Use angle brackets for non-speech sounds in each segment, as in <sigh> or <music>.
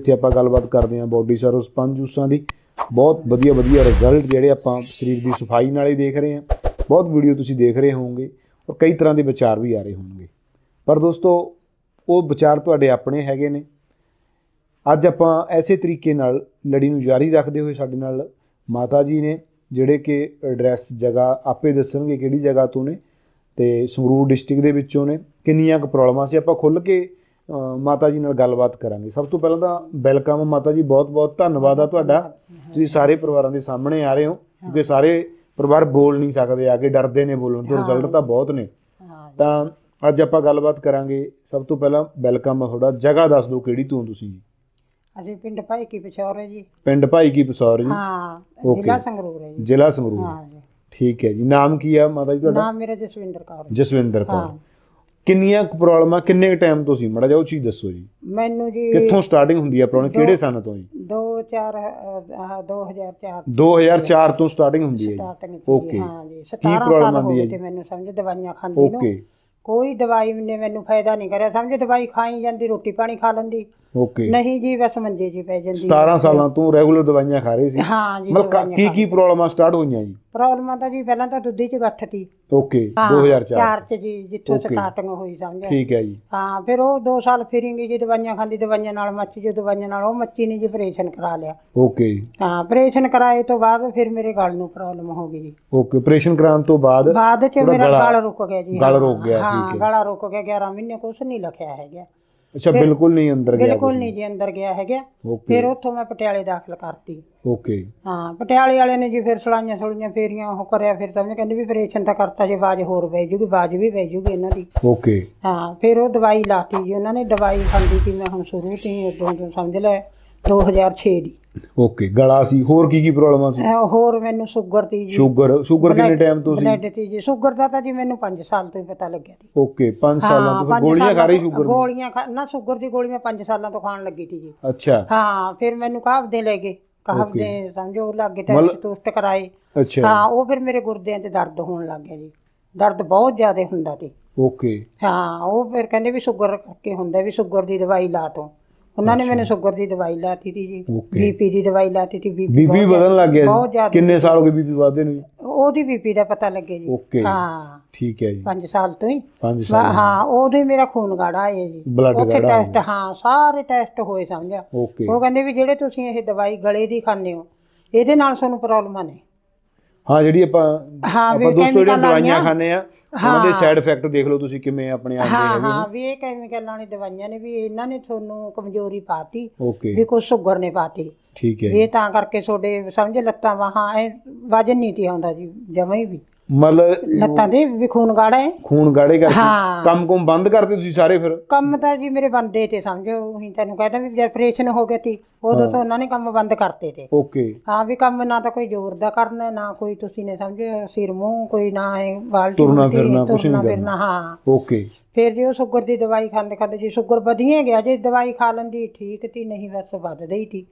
ਇੱਥੇ ਆਪਾਂ ਗੱਲਬਾਤ ਕਰਦੇ ਹਾਂ ਬਾਡੀ ਸਰਵਿਸ ਪੰਜ ਜੂਸਾਂ ਦੀ। ਬਹੁਤ ਵਧੀਆ ਵਧੀਆ ਰਿਜ਼ਲਟ ਜਿਹੜੇ ਆਪਾਂ ਸਰੀਰ ਦੀ ਸਫ਼ਾਈ ਨਾਲ ਹੀ ਦੇਖ ਰਹੇ ਹਾਂ। ਬਹੁਤ ਵੀਡੀਓ ਤੁਸੀਂ ਦੇਖ ਰਹੇ ਹੋਵੋਗੇ ਔਰ ਕਈ ਤਰ੍ਹਾਂ ਦੇ ਵਿਚਾਰ ਵੀ ਆ ਰਹੇ ਹੋਣਗੇ। ਪਰ ਦੋਸਤੋ, ਉਹ ਵਿਚਾਰ ਤੁਹਾਡੇ ਆਪਣੇ ਹੈਗੇ ਨੇ। ਅੱਜ ਆਪਾਂ ਐਸੇ ਤਰੀਕੇ ਨਾਲ ਲੜੀ ਨੂੰ ਜਾਰੀ ਰੱਖਦੇ ਹੋਏ ਸਾਡੇ ਨਾਲ ਮਾਤਾ ਜੀ ਨੇ, ਜਿਹੜੇ ਕਿ ਐਡਰੈਸ ਜਗ੍ਹਾ ਆਪੇ ਦੱਸਣਗੇ ਕਿਹੜੀ ਜਗ੍ਹਾ ਤੋਂ ਨੇ ਤੇ ਸੰਗਰੂਰ ਡਿਸਟ੍ਰਿਕਟ ਦੇ ਵਿੱਚੋਂ ਨੇ। ਕਿੰਨੀਆਂ ਕੁ ਪ੍ਰੋਬਲਮਾਂ ਸੀ, ਆਪਾਂ ਖੁੱਲ ਕੇ ਮਾਤਾ ਜੀ ਨਾਲ ਗੱਲਬਾਤ ਕਰਾਂਗੇ। ਸਭ ਤੋਂ ਪਹਿਲਾਂ ਤਾਂ ਵੈਲਕਮ ਮਾਤਾ ਜੀ ਬਹੁਤ ਬਹੁਤ ਧੰਨਵਾਦ ਆ ਤੁਹਾਡਾ। ਤੁਸੀਂ ਸਾਰੇ ਪਰਿਵਾਰਾਂ ਦੇ ਸਾਹਮਣੇ ਆ ਰਹੇ ਹੋ ਕਿਉਂਕਿ ਸਾਰੇ ਪਰਿਵਾਰ ਬੋਲ ਨਹੀਂ ਸਕਦੇ ਆ ਕੇ ਡਰਦੇ ਨੇ ਬੋਲਣ ਤੋਂ। ਰਿਜ਼ਲਟ ਤਾਂ ਬਹੁਤ ਨੇ। ਤਾਂ ਅੱਜ ਆਪਾਂ ਗੱਲਬਾਤ ਕਰਾਂਗੇ। ਸਭ ਤੋਂ ਪਹਿਲਾਂ ਵੈਲਕਮ ਤੁਹਾਡਾ। ਜਗ੍ਹਾ ਦੱਸ ਦਿਓ ਕਿਹੜੀ ਤੋਂ ਤੁਸੀਂ ਜੀ? ਅਸੀਂ ਪਿੰਡ ਭਾਈ ਕੀ ਪਿਛੋਰ ਹੈ ਜੀ। ਪਿੰਡ ਭਾਈ ਕੀ ਪਸੌਰ ਜੀ? ਹਾਂ. ਜ਼ਿਲ੍ਹਾ ਸੰਗਰੂਰ ਹੈ ਜੀ। ਜ਼ਿਲ੍ਹਾ ਸੰਗਰੂਰ। ਹਾਂ ਜੀ। ਠੀਕ ਹੈ ਜੀ। ਨਾਮ ਕੀ ਆ ਮਾਤਾ ਜੀ ਤੁਹਾਡਾ? ਨਾਮ ਮੇਰਾ ਜਸਵਿੰਦਰ ਕੌਰ। ਜਸਵਿੰਦਰ ਕੌਰ। ਹਾਂ। ਕਿੰਨੀਆਂ ਕੁ ਪ੍ਰੋਬਲਮਾਂ ਕਿੰਨੇ ਟਾਈਮ ਤੋਂ ਸੀ? ਮੜਾ ਜਾ ਉਹ ਚੀਜ਼ ਦੱਸੋ ਜੀ। ਮੈਨੂੰ ਜੀ ਕਿੱਥੋਂ ਸਟਾਰਟਿੰਗ ਹੁੰਦੀ ਹੈ ਪ੍ਰੋਬਲਮ ਕਿਹੜੇ ਸਾਲ ਤੋਂ ਜੀ? 2 4 ਆਹ 2004 2004 ਤੋਂ। ਸਟਾਰਟਿੰਗ ਹੁੰਦੀ ਹੈ ਜੀ. ਸੀ ਹਾਂ ਜੀ। 17 problem ਸਾਲ ਹੋ ਗਏ? ਤੇ ਮੈਨੂੰ ਸਮਝ ਦਵਾਈਆਂ ਖਾਂਦੀ ਨੂੰ। ਓਕੇ ਕੋਈ ਦਵਾਈ ਨੇ ਮੈਨੂੰ ਫਾਇਦਾ ਨਹੀਂ ਕਰਿਆ। ਸਮਝ ਦਵਾਈ ਖਾਈ ਜਾਂਦੀ ਰੋਟੀ ਪਾਣੀ ਖਾ ਲੈਂਦੀ। ਓਕੇ ਨਹੀਂ ਜੀ ਬਸ ਮੰਜੇ ਜੀ ਪੈ ਜਾਂਦੀ 17 ਸਾਲਾਂ ਤੋਂ ਰੈਗੂਲਰ ਦਵਾਈਆਂ ਖਾ ਰਹੇ ਸੀ। ਹਾਂ ਜੀ ਮਤਲਬ ਕ- ਕੀ ਕੀ ਪ੍ਰੋਬਲਮਾਂ ਸਟਾਰਟ ਹੋਈਆਂ ਜੀ? ਪ੍ਰੋਬਲਮਾਂ ਤਾਂ ਜੀ ਪਹਿਲਾਂ ਤਾਂ ਦੁੱਧੀ ਚ ਗੱਠ ਤੀ। ਓਕੇ ਹਾਂ 2004 ਚਾਰ। ਚ ਜੀ ਜਿੱਥੋਂ Okay. ਸਟਾਰਟਿੰਗ ਹੋਈ ਸਮਝ ਠੀਕ ਹੈ ਜੀ। ਹਾਂ ਫਿਰ ਉਹ 2 ਸਾਲ ਫਿਰਿੰਗੀ ਜੀ ਦਵਾਈਆਂ ਖਾਂਦੀ ਦਵਾਈਆਂ ਨਾਲ ਮੱਚ ਜੀ ਦਵਾਈਆਂ ਨਾਲ ਉਹ ਮੱਚੀ ਨਹੀਂ ਜੀ ਆਪਰੇਸ਼ਨ ਕਰਾ ਲਿਆ। ਓਕੇ ਹਾਂ ਆਪਰੇਸ਼ਨ ਕਰਾਏ ਤੋਂ ਬਾਅਦ ਫਿਰ ਮੇਰੇ ਗਲ ਨੂੰ ਪ੍ਰੋਬਲਮ ਹੋ ਗਈ ਜੀ। ਓਕੇ ਆਪਰੇਸ਼ਨ ਕਰਾਉਣ ਤੋਂ ਬਾਅਦ ਬਾਅਦ ਚ ਮੇਰਾ ਗਲਾ- ਗਲ ਰੁਕ ਗਿਆ ਜੀ ਗਲ ਹਾਂ, ਰੁਕ ਗਿਆ, ਹਾਂ ਠੀਕ ਹੈ। ਗਲਾ ਰੁਕ ਗਿਆ 11 ਮਹੀਨੇ ਕੁਛ ਨਹੀਂ ਲਿਖਿਆ ਹੈਗਾ। ਅੱਛਾ ਬਿਲਕੁਲ ਨਹੀਂ ਅੰਦਰ ਗਿਆ ਬਿਲਕੁਲ ਨਹੀਂ ਜੀ ਅੰਦਰ ਗਿਆ ਹੈਗਾ। ਫਿਰ ਉੱਥੋਂ ਮੈਂ ਪਟਿਆਲੇ ਦਾਖਲ ਕਰਤੀ। ਓਕੇ ਹਾਂ ਪਟਿਆਲੇ ਵਾਲੇ ਨੇ ਜੀ ਫਿਰ ਸਲਾਈਆਂ ਸਲੂਈਆਂ ਫੇਰੀਆਂ ਉਹ ਕਰਿਆ ਫਿਰ ਤਾਂ ਉਹਨੇ ਕਹਿੰਦੇ ਵੀ ਆਪਰੇਸ਼ਨ ਤਾਂ ਕਰਤਾ ਜੇ ਬਾਜ ਹੋਰ ਪੈ ਜੂਗੀ ਬਾਜ ਵੀ ਪੈ ਜੂਗੀ ਇਹਨਾਂ ਦੀ। ਓਕੇ ਹਾਂ ਫਿਰ ਉਹ ਦਵਾਈ ਲਾਤੀ ਜੀ ਉਹਨਾਂ ਨੇ ਦਵਾਈ ਖਾਂਦੀ ਸੀ ਮੈਂ ਹੁਣ ਸ਼ੁਰੂ ਤੋਂ ਹੀ ਉਦੋਂ ਤੋਂ ਸਮਝ ਲੈ 2006 ਦੀ। ਓਕੇ ਗਲਾ ਸੀ ਹੋਰ ਕੀ ਕੀ ਪ੍ਰੋਬਲਮਾਂ ਸੀ? ਅਹ ਹੋਰ ਮੈਨੂੰ ਸ਼ੂਗਰ ਦੀ ਜੀ। ਸ਼ੂਗਰ ਸ਼ੂਗਰ ਕਿੰਨੇ ਟਾਈਮ ਤੋਂ ਸੀ? ਬਲੱਡ ਦੀ ਜੀ। ਸ਼ੂਗਰ ਦਾ ਤਾਂ ਜੀ ਮੈਨੂੰ 5 ਸਾਲ ਤੋਂ ਹੀ ਪਤਾ ਲੱਗਿਆ ਸੀ ਓਕੇ 5 ਸਾਲਾਂ ਤੋਂ ਫਿਰ ਪੰਜ ਗੋਲੀਆਂ ਖਾ ਸਾਲਾਂ ਰਹੀ ਤੋਂ- ਸ਼ੂਗਰ ਦੀ? ਗੋਲੀਆਂ ਖਾ- ਨਾ ਸ਼ੂਗਰ ਦੀ ਗੋਲੀ ਮੈਂ 5 ਸਾਲਾਂ ਤੋਂ ਖਾਣ ਲੱਗੀ ਸੀ ਜੀ। ਅੱਛਾ। ਹਾਂ ਫਿਰ ਮੈਨੂੰ ਕਾਹਵਦੇ ਲੈ ਗਏ। ਕਾਹਵਦੇ ਸਮਝੋ ਲੱਗੇ ਟੈਸਟ ਮਤਲਬ- ਟੂਸਟ ਕਰਾਏ। ਅੱਛਾ। ਹਾਂ ਉਹ ਫਿਰ ਮੇਰੇ ਗੁਰਦਿਆਂ 'ਚ ਦਰਦ ਹੋਣ ਲੱਗ ਗਿਆ ਜੀ। ਦਰਦ ਬਹੁਤ ਜ਼ਿਆਦਾ ਹੁੰਦਾ ਸੀ ਓਕੇ ਹਾਂ ਉਹ ਫਿਰ ਕਹਿੰਦੇ ਵੀ ਸ਼ੂਗਰ ਕਰਕੇ ਹੁੰਦਾ ਵੀ ਸ਼ੂਗਰ ਦੀ ਦਵਾਈ ਲਾ ਤੋਂ। ਉਹਨਾਂ ਨੇ ਮੈਨੂੰ ਸ਼ੂਗਰ ਦੀ ਦਵਾਈ ਲਾਤੀ ਸੀ ਜੀ Okay. ਬੀਪੀ ਦੀ ਦਵਾਈ ਲਾਤੀ ਸੀ ਬੀਪੀ ਵਧਣ ਲੱਗ ਗਿਆ ਬਹੁਤ ਜੀ। ਜ਼ਿਆਦਾ ਕਿੰਨੇ ਸਾਲ ਹੋ ਗਏ ਬੀਪੀ ਵਧਦੇ ਨੂੰ ਜੀ? ਉਹਦੀ ਬੀਪੀ ਦਾ ਪਤਾ ਲੱਗੇ ਜੀ। ਹਾਂ। ਠੀਕ ਹੈ ਜੀ। 5 ਸਾਲ ਤੋਂ ਹੀ। 5 ਵਾ- ਸਾਲ ਹਾਂ ਉਦੋਂ ਹੀ ਮੇਰਾ ਖੂਨ ਗਾੜਾ ਆਇਆ ਜੀ। Blood ਉੱਥੇ ਗਾੜਾ ਟੈਸਟ ਹਾਂ ਸਾਰੇ ਟੈਸਟ ਹੋਏ ਸਮਝਿਆ। ਓਕੇ। ਉਹ ਕਹਿੰਦੇ ਵੀ ਜਿਹੜੇ ਤੁਸੀਂ ਇਹ ਦਵਾਈ ਗਲੇ ਦੀ ਖਾਂਦੇ ਹੋ ਇਹਦੇ ਨਾਲ ਤੁਹਾਨੂੰ ਪ੍ਰੋਬਲਮਾਂ ਨੇ ਹਾਂ ਜਿਹੜੀ ਆਪਾਂ ਹਾਂ, ਵੀ ਆਪਾਂ ਦੋਸਤੋ ਜਿਹੜੀਆਂ chemical ਦਵਾਈਆਂ ਵਾਲੀਆਂ। ਖਾਂਦੇ ਆ ਉਹਨਾਂ ਦੇ ਸਾਈਡ ਇਫੈਕਟ ਦੇਖ ਲਓ ਤੁਸੀਂ ਕਿਵੇਂ ਆਪਣੇ ਆਪ ਦੇ ਹਾਂ ਹੈਗੇ ਹਾਂ ਵੀ ਇਹ ਕੈਮੀਕਲਾਂ ਵਾਲੀ ਦਵਾਈਆਂ ਨੇ ਵੀ ਇਹਨਾਂ ਨੇ ਤੁਹਾਨੂੰ ਕਮਜ਼ੋਰੀ ਪਾਤੀ ਓਕੇ ਵੀ ਕੁਛ ਸ਼ੂਗਰ ਨੇ ਪਾਤੀ। ਠੀਕ ਹੈ ਇਹ ਤਾਂ ਕਰਕੇ ਤੁਹਾਡੇ ਸਮਝ ਲੱਤਾਂ ਵਾਹਾਂ ਐ ਵਜਨ ਨਹੀਂ ਤੀ ਆਉਂਦਾ ਜੀ ਜਮਾਂ ਹੀ ਵੀ। ਮਤਲਬ ਲੱਤਾਂ ਦੇ ਵੀ ਖੂਨ ਗਾੜਾ ਹੈ। ਖੂਨ ਗਾੜੇ ਕਰਕੇ। ਹਾਂ। ਕੰਮ ਕੁਮ ਬੰਦ ਕਰਤੇ ਤੁਸੀਂ ਸਾਰੇ ਫਿਰ? ਕੰਮ ਤਾਂ ਜੀ ਮੇਰੇ ਬੰਦੇ ਤੇ ਸਮਝੋ ਉਹੀ ਤੈਨੂੰ ਕਹਿੰਦਾ ਵੀ ਜਦ ਆਪਰੇਸ਼ਨ ਹੋ ਗਿਆ ਤੀ ਉਦੋਂ ਤਾਂ ਉਹਨਾਂ ਨੇ ਕੰਮ ਬੰਦ ਕਰਤੇ ਤੇ। ਓਕੇ। ਹਾਂ ਵੀ ਕੰਮ ਨਾ ਤਾਂ ਕੋਈ ਜ਼ੋਰ ਦਾ ਕਰਨਾ ਨਾ ਕੋਈ ਤੁਸੀਂ ਨੇ ਸਮਝੋ ਸਿਰ ਮੂੰਹ ਕੋਈ ਨਾ ਹੈ ਬਾਲਟੀ ਤੁਰਨਾ ਫਿਰਨਾ ਕੁਛ ਤੁਰਨਾ ਨਹੀਂ ਫਿਰਨਾ, ਹਾਂ। ਓਕੇ। ਫਿਰ ਜੇ ਉਹ ਸ਼ੂਗਰ ਦੀ ਦਵਾਈ ਖਾਂਦੇ ਖਾਂਦੇ ਜੀ ਸ਼ੂਗਰ ਵਧੀਆ ਗਿਆ ਜੇ ਦਵਾਈ ਖਾ ਲੈਂਦੀ ਠੀਕ ਤੀ ਨਹੀਂ ਬਸ ਵੱਧਦਾ ਹੀ ਤੀ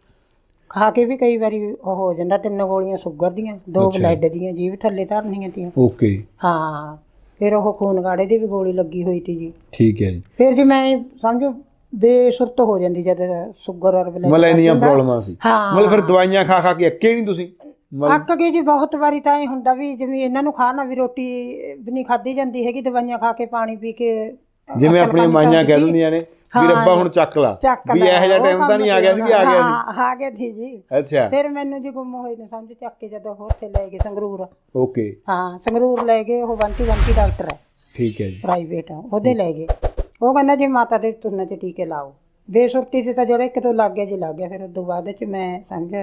ਖਾ ਕੇ ਵੀ ਕਈ ਵਾਰੀ ਉਹ ਹੋ ਜਾਂਦਾ ਤਿੰਨ ਗੋਲੀਆਂ ਸ਼ੂਗਰ ਦੀਆਂ ਦੋ ਅੱਛਾ। ਬਲੱਡ ਦੀਆਂ ਜੀਭ ਥੱਲੇ ਧਰਨੀਆਂ ਤੀਆਂ। ਓਕੇ। ਹਾਂ ਫਿਰ ਉਹ ਖੂਨ ਗਾੜੇ ਦੀ ਵੀ ਗੋਲੀ ਲੱਗੀ ਹੋਈ ਤੀ ਜੀ। ਠੀਕ ਹੈ ਜੀ। ਫਿਰ ਜੀ ਮੈਂ ਸਮਝੋ ਬੇਸੁਰਤ ਹੋ ਜਾਂਦੀ ਜਦ ਸ਼ੂਗਰ ਔਰ ਬਲੱਡ ਮਤਲਬ ਇੰਨੀਆਂ ਪ੍ਰੋਬਲਮਾਂ ਸੀ। ਹਾਂ। ਮਤਲਬ ਫਿਰ ਦਵਾਈਆਂ ਖਾ ਖਾ ਕੇ ਅੱਕੇ ਨਹੀਂ ਤੁਸੀਂ? ਮਤਲਬ ਅੱਕ ਕੇ ਜੀ ਬਹੁਤ ਵਾਰੀ ਤਾਂ ਇਹ ਹੁੰਦਾ ਵੀ ਜਿਵੇਂ ਇਹਨਾਂ ਨੂੰ ਖਾਣਾ ਵੀ ਰੋਟੀ ਵੀ ਨਹੀਂ ਖਾਧੀ ਜਾਂਦੀ ਹੈਗੀ ਦਵਾਈਆਂ ਖਾ ਕੇ ਪਾਣੀ ਪੀ ਕੇ ਜਿਵੇਂ ਅਕਲ ਆਪਣੀਆਂ ਕੰਮ ਮਾਈਆਂ ਕਹਿ ਚੱਲਦੀ। ਦਿੰਦੀਆਂ ਨੇ ਵੀ ਰੱਬਾ। ਹੁਣ ਚੱਕ ਲਾ। ਚੱਕ ਵੀ ਇਹੋ ਜਿਹਾ ਟਾਈਮ ਤਾਂ ਨਹੀਂ ਆ ਗਿਆ ਸੀ ਕਿ ਆ ਗਿਆ ਸੀ। ਹਾਂ ਆ ਗਿਆ ਸੀ ਜੀ। ਅੱਛਾ। ਫਿਰ ਮੈਨੂੰ ਜੀ ਗੁੰਮ ਹੋਏ ਨੂੰ ਸਮਝ ਚੱਕ ਕੇ ਜਦੋਂ ਉੱਥੇ ਲੈ ਗਏ ਸੰਗਰੂਰ। ਓਕੇ। ਹਾਂ ਸੰਗਰੂਰ ਲੈ ਗਏ ਉਹ ਬੰਟੀ ਬੰਟੀ ਡਾਕਟਰ ਹੈ। ਠੀਕ ਹੈ ਜੀ। ਪ੍ਰਾਈਵੇਟ ਆ ਉਹਦੇ ਲੈ ਗਏ। ਉਹ ਕਹਿੰਦਾ ਜੀ ਮਾਤਾ ਦੇ ਤੁਰਨਾ ਚ ਟੀਕੇ ਲਾਓ। ਬੇਸੁਰਤੀ ਤੇ ਤਾਂ ਜਿਹੜਾ ਇੱਕ ਤੋਂ ਲੱਗ ਗਿਆ ਜੀ ਲੱਗ ਗਿਆ ਫਿਰ ਉਸ ਤੋਂ ਬਾਅਦ ਚ ਮੈਂ ਸਮਝ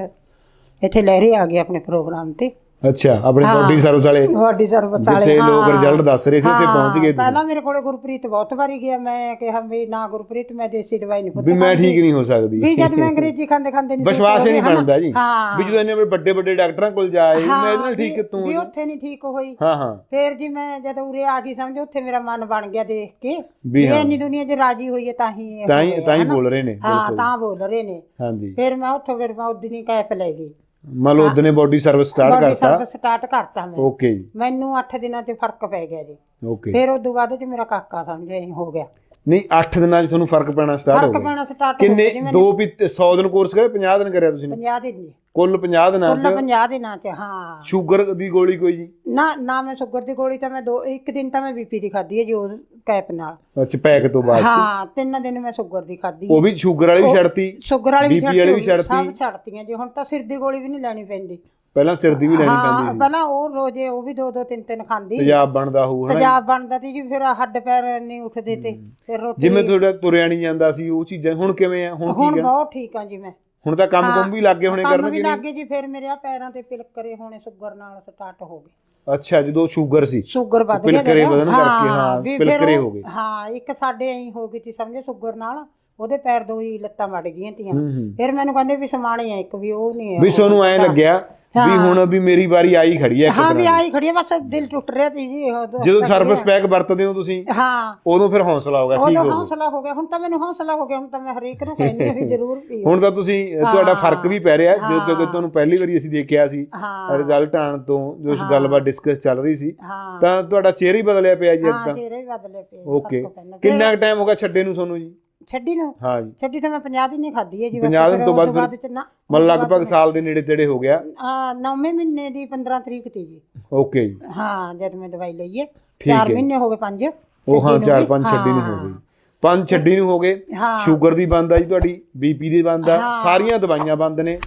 ਇੱਥੇ ਲਹਿਰੇ ਆ ਗਏ ਆਪਣੇ ਪ੍ਰੋਗਰਾਮ ਤੇ। ਅੱਛਾ ਆਪਣੇ ਹਾਂ। ਬੋਡੀ ਸਰਵਿਸ ਵਾਲੇ ਵੱਡੀ ਸਰਵਿਸ ਵਾਲੇ ਜਿੱਥੇ ਲੋਕ। ਰਿਜ਼ਲਟ ਦੱਸ ਰਹੇ ਸੀ ਉੱਥੇ ਪਹੁੰਚ ਗਏ ਤੁਸੀਂ? ਪਹਿਲਾਂ ਮੇਰੇ ਕੋਲੇ ਗੁਰਪ੍ਰੀਤ ਬਹੁਤ ਵਾਰੀ ਗਿਆ ਮੈਂ ਕਿਹਾ ਵੀ ਨਾ ਗੁਰਪ੍ਰੀਤ ਮੈਂ ਦੇਸੀ ਦਵਾਈ ਨਹੀਂ ਪੁੱਤ ਵੀ ਮੈਂ। ਠੀਕ ਨਹੀਂ ਹੋ ਸਕਦੀ। ਵੀ ਜਦ ਮੈਂ ਅੰਗਰੇਜ਼ੀ ਖਾਂਦੇ ਖਾਂਦੇ ਨਹੀਂ ਵਿਸ਼ਵਾਸ ਹੀ ਨਹੀਂ ਬਣਦਾ ਜੀ। ਹਾਂ। ਵੀ ਜਦੋਂ ਇਹਨੇ ਵੱਡੇ ਵੱਡੇ ਡਾਕਟਰਾਂ ਕੋਲ ਜਾਏ ਮੈਂ ਇਹਦੇ ਨਾਲ ਠੀਕ ਕਿਤੋਂ ਵੀ ਉੱਥੇ ਨਹੀਂ ਠੀਕ ਹੋਈ। ਹਾਂ ਹਾਂ। ਫਿਰ ਜੀ ਮੈਂ ਜਦ ਉਰੇ ਆ ਗਈ ਸਮਝੋ ਉੱਥੇ ਮੇਰਾ ਮਨ ਬਣ ਗਿਆ ਦੇਖ ਕੇ। ਵੀ ਵੀ ਹਾਂ। ਇੰਨੀ ਦੁਨੀਆ 'ਚ ਰਾਜੀ ਹੋਈ ਹੈ ਤਾਂ ਹੀ ਇਹ ਤਾਂ ਹੀ ਹੋਇਆ, ਤਾਂ ਹੀ ਹਨਾ? ਬੋਲ ਰਹੇ ਨੇ ਹਾਂ ਬਿਲਕੁਲ। ਤਾਂ ਬੋਲ ਰਹੇ ਨੇ। ਹਾਂਜੀ। ਫਿਰ ਮੈਂ ਉੱਥੋਂ ਫਿਰ ਮੈਂ ਉਦੋਂ ਹੀ ਕੈਪ ਲੈ ਗਈ। ਮੰਨ ਲਓ ਉਹਦਨੇ ਬੋਡੀ ਸਰਵਿਸ ਸਟਾਰਟ ਬੋਡੀ ਕਰਤਾ। ਸਰਵਿਸ ਸਟਾਰਟ ਕਰਤਾ ਮੈਂ। ਓਕੇ ਜੀ। ਮੈਨੂੰ 8 ਦਿਨਾਂ 'ਚ ਫ਼ਰਕ ਪੈ ਗਿਆ ਜੀ। ਓਕੇ ਫਿਰ ਉਸ ਤੋਂ ਬਾਅਦ 'ਚ ਮੇਰਾ ਕਾਕਾ ਸਮਝੇ ਹੋ ਗਿਆ। ਨਹੀਂ 8 ਦਿਨਾਂ 'ਚ ਤੁਹਾਨੂੰ ਫ਼ਰਕ ਪੈਣਾ ਸਟਾਰਟ ਹੋ ਫ਼ਰਕ ਗਿਆ। ਪੈਣਾ ਸਟਾਰਟ ਹੋ ਕਿੰਨੇ? ਗਿਆ ਜੀ ਮੈਨੂੰ। ਦੋ ਵੀ 100 ਦਿਨ ਕੋਰਸ ਕਰਿਆ 50 ਦਿਨ ਕਰਿਆ ਤੁਸੀਂ ਨੇ? 50 ਦਿਨ ਜੀ। ਕੁੱਲ 50 ਦਿਨਾਂ ਕੁੱਲ 'ਚ 50 ਦਿਨਾਂ ਚ ਹਾਂ। ਸ਼ੂਗਰ ਦੀ ਗੋਲੀ ਕੋਈ ਜੀ? ਨਾ ਨਾ ਮੈਂ ਸ਼ੂਗਰ ਦੀ ਗੋਲੀ ਤਾਂ ਮੈਂ ਦੋ ਇੱਕ ਦਿਨ ਤਾਂ ਮੈਂ ਬੀਪੀ ਦੀ ਖਾਧੀ ਹੈ ਜੀ ਉਹ ਕੈਪ ਨਾਲ। ਅੱਛਾ ਪੈਕ ਤੋਂ ਬਾਅਦ। ਹਾਂ ਤਿੰਨ ਦਿਨ ਮੈਂ ਸ਼ੂਗਰ ਦੀ ਖਾਧੀ। ਉਹ ਵੀ ਸ਼ੂਗਰ ਵਾਲੀ ਵੀ ਛੱਡਤੀ? ਸ਼ੂਗਰ ਵਾਲੀ ਵੀ BP ਵਾਲੀ ਵੀ ਛੱਡਤੀ ਛੱਡਤੀ। ਸਭ ਛੱਡਤੀਆਂ ਜੀ। ਹੁਣ ਤਾਂ ਸਿਰ ਦੀ ਗੋਲੀ ਵੀ ਨਹੀਂ ਲੈਣੀ ਪੈਂਦੀ। ਪਹਿਲਾਂ ਸਿਰ ਦੀ ਵੀ ਲੈਣੀ ਹਾਂ ਪੈਂਦੀ ਸੀ। ਪਹਿਲਾਂ ਉਹ ਰੋਜ਼ੇ ਉਹ ਵੀ ਦੋ ਦੋ ਤਿੰਨ ਤਿੰਨ ਖਾਂਦੀ। ਤੇਜ਼ਾਬ ਬਣਦਾ ਹੋਊ ਹਨਾ ਤੇਜ਼ਾਬ ਬਣਦਾ ਸੀ ਜੀ ਫਿਰ ਹੱਡ ਪੈਰ ਨਹੀਂ ਉੱਠਦੇ ਤੇ ਫਿਰ ਰੋਟੀ ਜਿਵੇਂ ਤੁਹਾਡਾ ਤੁਰਿਆ ਨਹੀਂ ਜਾਂਦਾ ਸੀ ਉਹ ਚੀਜ਼ਾਂ ਹੁਣ ਕਿਵੇਂ ਆ? ਹੁਣ ਹੁਣ ਠੀਕ ਆ? ਬਹੁਤ ਠੀਕ ਆ ਜੀ ਮੈਂ। ਹੁਣ ਤਾਂ ਕੰਮ ਕੰਮ ਵੀ ਲੱਗੇ ਹੋਣੇ ਕੰਮ ਕਰਨ ਵੀ ਕਿ ਲੱਗੇ ਜੀ ਫਿਰ ਮੇਰੇ ਆ ਪੈਰਾਂ ਤੇ ਪਿਲਕਰੇ ਹੋਣੇ ਸ਼ੂਗਰ ਨਾਲ ਸਟਾਰਟ ਹੋ ਗਏ। ਅੱਛਾ ਜਦੋਂ ਸ਼ੂਗਰ ਸੀ ਸ਼ੂਗਰ ਵੱਧ ਗਿਆ ਪਿਲਕਰੇ। ਵਧਣ ਕਰਕੇ, ਹਾਂ, ਵੀ ਫਿਰ ਪਿਲਕਰੇ ਹੋ ਗਏ। ਹਾਂ ਇੱਕ ਸਾਡੇ ਐਂ ਹੋ ਗਈ ਸੀ ਸਮਝੇ ਸ਼ੂਗਰ ਨਾਲ ਉਹਦੇ ਪੈਰ ਦੋ ਹੀ ਲੱਤਾਂ ਵੱਢ ਗਈਆਂ ਤੀਆਂ ਹੂੰ ਹੂੰ ਫਿਰ ਮੈਨੂੰ ਕਹਿੰਦੇ ਵੀ ਸਮਾਣੇ ਆ ਇੱਕ ਵੀ ਉਹ ਨਹੀਂ ਵੀ ਤੁਹਾਨੂੰ ਐ ਲੱਗਿਆ ਵੀ ਹੁਣ ਵੀ ਮੇਰੀ ਵਾਰੀ ਆਈ ਖੜੀ ਹੈ ਇੱਕ ਹਾਂ ਵੀ ਤਰ੍ਹਾਂ ਆਈ ਖੜੀ ਆ, ਬਸ ਦਿਲ ਟੁੱਟ ਰਿਹਾ ਸੀ ਜੀ ਉਹ ਦੋ- ਦੀ। ਜਦੋਂ ਸਰਵਿਸ ਪੈਕ ਵਰਤਦੇ ਹੋ ਤੁਸੀਂ ਹਾਂ। ਉਦੋਂ ਫਿਰ ਹੌਸਲਾ ਹੋਗਾ ਠੀਕ ਉਦੋਂ ਹੋ ਗਿਆ। ਹੌਸਲਾ ਹੋ ਗਿਆ ਹੁਣ ਤਾਂ ਮੈਨੂੰ ਹੌਸਲਾ ਹੋ ਗਿਆ ਹੁਣ ਤਾਂ ਮੈਂ ਹਰੇਕ ਨੂੰ ਕਹਿੰਦੀ ਹਾਂ ਵੀ <laughs> ਜ਼ਰੂਰ ਪੀਓ ਹੁਣ ਤਾਂ ਤੁਸੀਂ ਤੁਹਾਡਾ ਫ਼ਰਕ ਵੀ ਪੈ ਰਿਹਾ ਜਦੋਂ ਹਾਂ। ਕਿ ਤੁਹਾਨੂੰ ਪਹਿਲੀ ਵਾਰੀ ਅਸੀਂ ਦੇਖਿਆ ਸੀ ਹਾਂ। ਰਿਜ਼ਲਟ ਆਣ ਤੋਂ ਜੋ ਇਸ ਗੱਲਬਾਤ ਡਿਸਕਸ ਚੱਲ ਰਹੀ ਸੀ ਹਾਂ। ਤਾਂ ਤੁਹਾਡਾ ਚਿਹਰਾ ਹੀ ਬਦਲਿਆ ਪਿਆ ਜੀ ਅੱਜ ਹਾਂ ਤਾਂ। ਚਿਹਰੇ ਵੀ ਬਦਲੇ ਪਏ ਓਕੇ। ਕਿੰਨਾ ਟਾਈਮ ਹੋ ਗਿਆ ਛੱਡੇ ਨੂੰ ਤੁਹਾਨੂੰ ਜੀ? ਛੱਡੀ ਨੂੰ? ਹਾਂ ਜੀ। ਛੱਡੀ ਤਾਂ ਮੈਂ 50 ਦਿਨ ਹੀ ਖਾਧੀ ਹੈ ਜੀ 50 ਦਿਨ ਫਿਰ ਤੋਂ ਬਾਅਦ ਫਿਰ- ਚ ਨਾ ਮਤਲਬ ਲਗਭਗ ਸਾਲ ਦੇ ਨੇੜੇ ਤੇੜੇ ਹੋ ਗਿਆ। ਆ ਨੌਵੇਂ ਮਹੀਨੇ ਦੀ 15 ਤਰੀਕ ਤੀ ਜੀ। ਓਕੇ ਜੀ। ਹਾਂ ਜਦ ਮੈਂ ਦਵਾਈ ਲਈ ਹੈ। ਠੀਕ 4 ਹੈ। ਮਹੀਨੇ ਹੋ ਗਏ ਪੰਜ ਉਹ ਹਾਂ ਛੱਡੀ ਨੂੰ ਚਾਰ ਵੀ। ਪੰਜ ਛੱਡੀ ਨੂੰ ਹੋ ਹਾਂ। ਗਈ ਪੰਜ ਛੱਡੀ ਨੂੰ ਹੋ ਗਏ। ਹਾਂ। ਸ਼ੂਗਰ ਦੀ ਬੰਦ ਆ ਜੀ ਤੁਹਾਡੀ ਬੀਪੀ ਦੀ ਬੰਦ ਆ। ਹਾਂ। ਸਾਰੀਆਂ ਦਵਾਈਆਂ ਬੰਦ ਨੇ।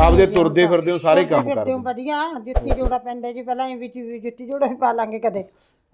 ਆਪਦੇ ਹੋ ਤੁਰਦੇ। ਫਿਰਦੇ ਹੋ ਸਾਰੇ ਕੰਮ ਕਰਦੇ ਹੋ। ਵਧੀਆ। ਜੁੱਤੀ ਜੋੜਾ ਪੈਂਦਾ ਜੀ ਪਹਿਲਾਂ ਇਹ ਵਿੱਚ ਜੁੱਤੀ ਜੋੜਾ ਵੀ ਪਾ ਲਾਂਗੇ ਕਦੇ।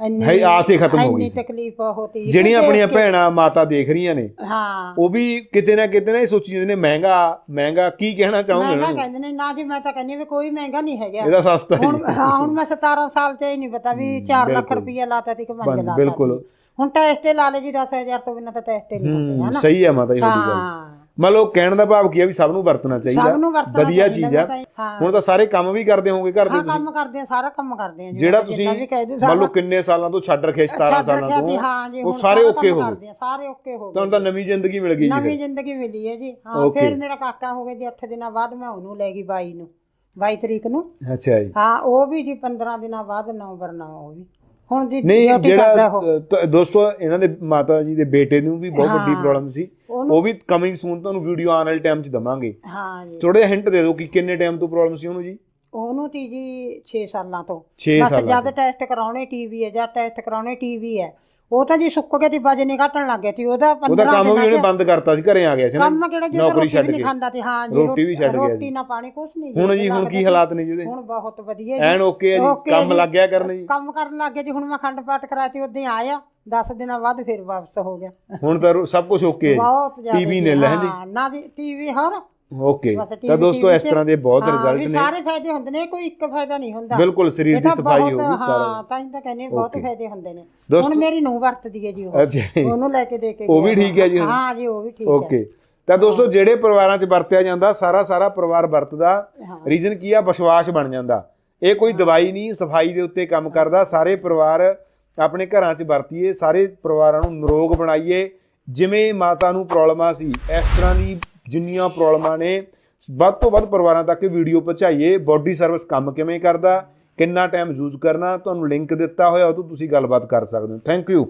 ਹੈ ਆਸ ਹੀ ਖਤਮ ਹੋ ਗਈ ਇੰਨੀ। ਤਕਲੀਫ ਹੋਤੀ ਹੈ। ਜਿਹੜੀਆਂ ਆਪਣੀਆਂ ਭੈਣਾਂ ਮਾਤਾ ਦੇਖ ਰਹੀਆਂ ਨੇ ਹਾਂ ਉਹ ਵੀ ਕਿਤੇ ਨਾ ਕਿਤੇ ਨਾ ਇਹ ਸੋਚੀ ਜਾਂਦੇ ਨੇ ਮਹਿੰਗਾ ਮਹਿੰਗਾ ਕੀ ਕਹਿਣਾ ਚਾਹੋਗੇ ਮਹਿੰਗਾ ਕਹਿੰਦੇ ਨੇ ਨਾ ਜੀ ਮੈਂ ਤਾਂ ਕਹਿੰਦੀ ਵੀ ਕੋਈ ਮਹਿੰਗਾ ਨਹੀਂ ਹੈਗਾ ਇਹਦਾ ਸਸਤਾ ਹੁਣ ਹੀ ਹੁਣ ਮੈਂ 17 ਸਾਲ ਚ ਹੀ ਨਹੀਂ ਪਤਾ ਵੀ 4 ਲੱਖ। ਰੁਪਈਆ ਲਾਤਾ ਸੀ ਕਿ 5 ਬੰਦ, ਲਾਤਾ ਬਿਲਕੁਲ। ਹੁਣ ਟੈਸਟ ਤੇ ਲਾ ਲੇ ਜੀ 10000 ਤੋਂ ਬਿਨਾਂ ਤਾਂ ਟੈਸਟ ਹੀ ਨਹੀਂ ਹੁੰਦੇ ਹਨਾ ਸਹੀ ਹੈ ਮਾਤਾ ਜੀ ਤੁਹਾਡੀ ਗੱਲ ਹਾਂ ਮੰਨ ਲਓ ਕਹਿਣ ਦਾ ਭਾਵ ਕੀ ਹੈ ਵੀ ਸਭ ਨੂੰ ਵਰਤਣਾ ਚਾਹੀਦਾ ਸਭ ਨੂੰ ਵਰਤਣਾ ਵਧੀਆ ਚਾਹੀਦਾ, ਚੀਜ਼ ਆ। ਹਾਂ। ਹੁਣ ਤਾਂ ਸਾਰੇ ਕੰਮ ਵੀ ਕਰਦੇ ਹੋਵੋਗੇ ਘਰ ਦੇ ਹਾਂ ਤੁਸੀਂ। ਕੰਮ ਕਰਦੇ ਆ ਸਾਰਾ ਕੰਮ ਕਰਦੇ ਆ ਜੀ ਜਿਹੜਾ ਤੁਸੀਂ ਜਿੰਨਾ ਵੀ ਕਹਿ ਦੇ ਮੰਨ ਲਓ ਕਿੰਨੇ ਸਾਲਾਂ ਤੋਂ ਛੱਡ ਰੱਖੇ 17 ਛੱਡ ਸਾਲਾਂ ਰੱਖਿਆ ਤੋਂ ਹਾਂ ਜੀ ਉਹ ਹੁਣ ਸਾਰੇ ਸਾਰਾ ਓਕੇ ਕੰਮ ਹੋ ਗਏ। ਕਰਦੇ ਆ, ਸਾਰੇ ਓਕੇ ਹੋ ਤੁਹਾਨੂੰ ਗਏ ਤਾਂ ਨਵੀਂ ਜ਼ਿੰਦਗੀ ਮਿਲ ਗਈ ਜੀ ਨਵੀਂ ਫਿਰ। ਜ਼ਿੰਦਗੀ ਮਿਲੀ ਹੈ ਜੀ। ਹਾਂ Okay. ਫਿਰ ਮੇਰਾ ਕਾਕਾ ਹੋ ਗਿਆ ਜੀ 8 ਦਿਨਾਂ ਬਾਅਦ ਮੈਂ ਉਹਨੂੰ ਲੈ ਗਈ 22 ਨੂੰ 22 ਤਰੀਕ ਨੂੰ। ਅੱਛਾ ਜੀ। ਹਾਂ ਉਹ ਵੀ ਜੀ 15 ਦਿਨਾਂ ਬਾਅਦ ਨਵੰਬਰ ਨਾ ਉਹ ਵੀ। ਹੁਣ ਜੀ ਨਹੀਂ ਜਿਹੜਾ ਕਰਦਾ ਉਹ। ਤ- ਦੋਸਤੋ ਇਹਨਾਂ ਦੇ ਮਾਤਾ ਜੀ ਦੇ ਬੇਟੇ ਨੂੰ ਵੀ ਬਹੁਤ ਵੱਡੀ ਹਾਂ। ਪ੍ਰੋਬਲਮ ਸੀ। ਉਹਨੂੰ ਉਹ ਵੀ ਕਮਿੰਗ ਸੂਨ ਤੁਹਾਨੂੰ ਵੀਡੀਓ ਆਉਣ ਵਾਲੇ ਟਾਈਮ 'ਚ ਦਵਾਂਗੇ। ਹਾਂ ਜੀ। ਥੋੜਾ ਹਿੰਟ ਦੇ ਦਿਓ ਕਿ ਕਿੰਨੇ ਟਾਈਮ ਤੋਂ ਪ੍ਰੋਬਲਮ ਸੀ ਉਹਨੂੰ ਜੀ? ਉਹਨੂੰ ਤੀ ਜੀ 6 ਸਾਲਾਂ ਤੋਂ। 6 ਬਸ ਸਾਲਾਂ ਜਦ ਟੈਸਟ ਕਰਾਉਣੇ ਟੀਵੀ ਹੈ ਜਦ ਟੈਸਟ ਕਰਾਉਣੇ ਟੀਵੀ ਹੈ। ਉਹ ਤਾਂ ਜੀ ਸੁੱਕ ਕੇ ਦੀ ਵਜਨ ਘਟਣ ਲੱਗ ਗਿਆ ਸੀ ਉਹਦਾ 15 ਉਹਦਾ ਕੰਮ ਵੀ ਉਹਨੇ ਬੰਦ ਕਰਤਾ ਸੀ ਘਰੇ ਆ ਗਿਆ ਸੀ ਨਾ ਕੰਮ ਕਿਹੜਾ ਜੀ ਨੌਕਰੀ ਰੋਟੀ ਛੱਡ ਕੇ। ਖਾਂਦਾ ਤੇ ਹਾਂ ਜੀ ਰੋਟੀ ਵੀ ਛੱਡ ਗਿਆ ਰੋਟੀ ਜੀ। ਨਾ ਪਾਣੀ ਕੁਛ ਨਹੀਂ ਹੁਣ ਜੀ ਹੁਣ ਕੀ ਸੀ। ਹਾਲਾਤ ਨੇ ਜੀ ਉਹਦੇ? ਹੁਣ ਬਹੁਤ ਵਧੀਆ ਐਨ ਓਕੇ ਹੈ ਜੀ ਕੰਮ ਜੀ। ਲੱਗ ਗਿਆ ਕਰਨ ਜੀ। ਕੰਮ ਕਰਨ ਲੱਗ ਗਿਆ ਜੀ ਹੁਣ ਮੈਂ ਖੰਡ ਪਾਠ ਕਰਾਇਆ ਤੇ ਉਦੋਂ ਆਇਆ 10 ਦਿਨਾਂ ਬਾਅਦ ਫਿਰ ਵਾਪਸ ਹੋ ਗਿਆ। ਹੁਣ ਤਾਂ ਸਭ ਕੁਝ ਓਕੇ ਹੈ ਬਹੁਤ ਜ਼ਿਆਦਾ ਟੀਵੀ ਜੀ, ਨੇ ਲੈ ਜੀ ਹਾਂ ਨਾ ਜੀ ਟੀਵੀ ਹੋਰ ਓਕੇ ਬਸ ਤਾਂ ਦੋਸਤੋ ਇਸ ਤਰ੍ਹਾਂ ਦੇ ਬਹੁਤ ਹਾਂ, ਰਿਜ਼ਲਟ ਨੇ। ਸਾਰੇ ਫਾਇਦੇ ਹੁੰਦੇ ਨੇ ਕੋਈ ਇੱਕ ਫਾਇਦਾ ਨਹੀਂ ਹੁੰਦਾ। ਬਿਲਕੁਲ ਸਰੀਰ ਇਹ ਦੀ ਤਾਂ ਸਫ਼ਾਈ ਬਹੁਤ- ਹੋਊਗੀ ਸਾਰਾ ਹਾਂ ਤਾਂ ਹੀ ਤਾਂ ਕਹਿੰਦੇ ਬਹੁਤ Okay. ਫਾਇਦੇ ਹੁੰਦੇ ਨੇ। ਦੋਸਤੋ- ਹੁਣ ਮੇਰੀ ਨੂੰ ਵਰਤਦੀ ਹੈ ਜੀ ਉਹ। ਅੱਛਾ ਜੀ। ਉਹਨੂੰ ਲੈ ਕੇ ਦੇ ਕੇ ਉਹ ਵੀ ਗਿਆ ਠੀਕ ਹੈ ਜੀ ਹੁਣ? ਹਾਂ ਜੀ ਉਹ ਵੀ ਠੀਕ ਹੈ। ਓਕੇ ਤਾਂ ਦੋਸਤੋ ਜਿਹੜੇ ਪਰਿਵਾਰਾਂ 'ਚ ਵਰਤਿਆ ਜਾਂਦਾ ਸਾਰਾ ਸਾਰਾ ਪਰਿਵਾਰ ਵਰਤਦਾ। ਹਾਂ। ਰੀਜ਼ਨ ਕੀ ਆ? ਵਿਸ਼ਵਾਸ ਬਣ ਜਾਂਦਾ। ਇਹ ਕੋਈ ਦਵਾਈ ਨਹੀਂ ਸਫ਼ਾਈ ਦੇ ਉੱਤੇ ਕੰਮ ਕਰਦਾ। ਸਾਰੇ ਪਰਿਵਾਰ ਆਪਣੇ ਘਰਾਂ 'ਚ ਵਰਤੀਏ ਸਾਰੇ ਪਰਿਵਾਰਾਂ ਨੂੰ ਨਿਰੋਗ ਬਣਾਈਏ। ਜਿਵੇਂ ਮਾਤਾ ਨੂੰ ਪ੍ਰੋਬਲਮਾਂ ਸੀ ਇਸ ਤਰ੍ਹਾਂ ਦੀ ਜਿੰਨੀਆਂ ਪ੍ਰੋਬਲਮਾਂ ਨੇ, ਵੱਧ ਤੋਂ ਵੱਧ ਪਰਿਵਾਰਾਂ ਤੱਕ ਇਹ ਵੀਡੀਓ ਪਹੁੰਚਾਈਏ ਬਾਡੀ ਸਰਵਿਸ ਕੰਮ ਕਿਵੇਂ ਕਰਦਾ, ਕਿੰਨਾ ਟਾਈਮ ਯੂਜ਼ ਕਰਨਾ, ਤੁਹਾਨੂੰ ਲਿੰਕ ਦਿੱਤਾ ਹੋਇਆ, ਉਹ ਤੋਂ ਤੁਸੀਂ ਗੱਲਬਾਤ ਕਰ ਸਕਦੇ ਹੋ। Thank you